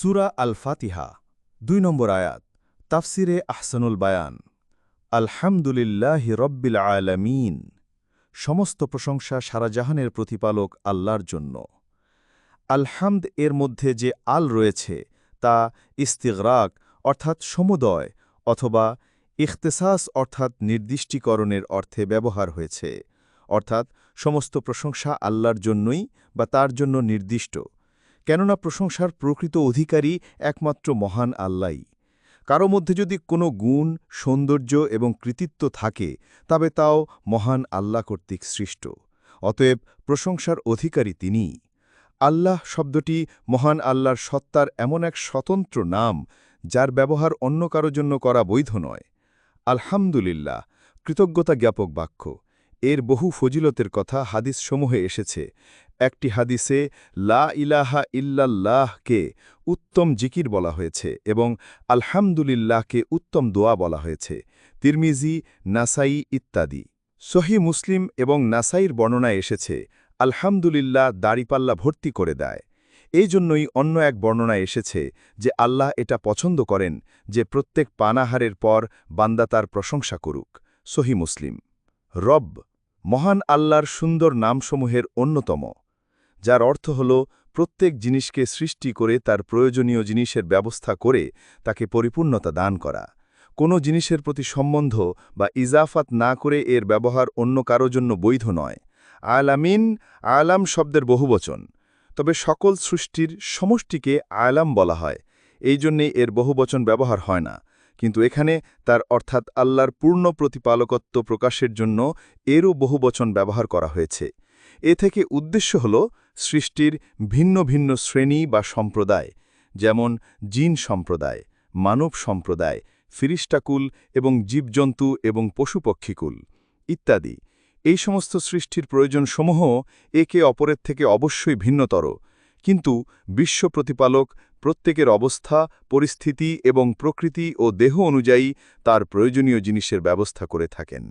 সুরা আল ফাতিহা দুই নম্বর আয়াত, তাফসিরে আহসানুল বায়ান, আলহামদুলিল্লাহ রব্বিল আলামিন, সমস্ত প্রশংসা সারাজাহানের প্রতিপালক আল্লাহর জন্য। আলহামদ এর মধ্যে যে আল রয়েছে তা ইস্তিগরাক অর্থাৎ সমুদয় অথবা ইখতেসাস অর্থাৎ নির্দিষ্টিকরণের অর্থে ব্যবহার হয়েছে, অর্থাৎ সমস্ত প্রশংসা আল্লাহর জন্যই বা তার জন্য নির্দিষ্ট। কেননা প্রশংসার প্রকৃত অধিকারী একমাত্র মহান আল্লাই কারও মধ্যে যদি কোনো গুণ, সৌন্দর্য এবং কৃতিত্ব থাকে, তবে তাও মহান আল্লাহ কর্তৃক সৃষ্ট। অতএব প্রশংসার অধিকারী তিনিই আল্লাহ শব্দটি মহান আল্লাহর সত্তার এমন এক স্বতন্ত্র নাম, যার ব্যবহার অন্য কারও জন্য করা বৈধ নয়। আলহামদুলিল্লাহ, কৃতজ্ঞতা জ্ঞাপক বাক্য। এর বহু ফজিলতের কথা হাদিস সমূহে এসেছে। একটি হাদিসে, লা ইলাহা ইল্লাল্লাহকে উত্তম জিকির বলা হয়েছে এবং আলহামদুলিল্লাহকে উত্তম দোয়া বলা হয়েছে। তিরমিজি, নাসাই ইত্যাদি। সহি মুসলিম এবং নাসাইর বর্ণনায় এসেছে, আলহামদুলিল্লাহ দাড়িপাল্লা ভর্তি করে দেয়। এই জন্যই অন্য এক বর্ণনায় এসেছে যে আল্লাহ এটা পছন্দ করেন যে প্রত্যেক পানাহারের পর বান্দা তার প্রশংসা করুক। সহি মুসলিম। রব মহান আল্লাহর সুন্দর নামসমূহের অন্যতম, যার অর্থ হল প্রত্যেক জিনিসকে সৃষ্টি করে তার প্রয়োজনীয় জিনিসের ব্যবস্থা করে তাকে পরিপূর্ণতা দান করা। কোনো জিনিসের প্রতি সম্বন্ধ বা ইজাফাত না করে এর ব্যবহার অন্য কারও জন্য বৈধ নয়। আলামিন আলাম শব্দের বহুবচন, তবে সকল সৃষ্টির সমষ্টিকে আলাম বলা হয়, এই জন্যে এর বহুবচন ব্যবহার হয় না। কিন্তু এখানে তার অর্থাৎ আল্লাহর পূর্ণ প্রতিপালকত্ব প্রকাশের জন্য এরও বহুবচন ব্যবহার করা হয়েছে। এ থেকে উদ্দেশ্য হল সৃষ্টির ভিন্ন ভিন্ন শ্রেণি বা সম্প্রদায়, যেমন জিন সম্প্রদায়, মানব সম্প্রদায় ফিরিস্টাকুল এবং জীবজন্তু এবং পশুপক্ষীকুল ইত্যাদি। এই সমস্ত সৃষ্টির প্রয়োজনসমূহ একে অপরের থেকে অবশ্যই ভিন্নতর। কিন্তু বিশ্ব প্রতিপালক প্রত্যেকের অবস্থা, পরিস্থিতি এবং প্রকৃতি ও দেহ অনুযায়ী তার প্রয়োজনীয় জিনিসের ব্যবস্থা করে থাকেন।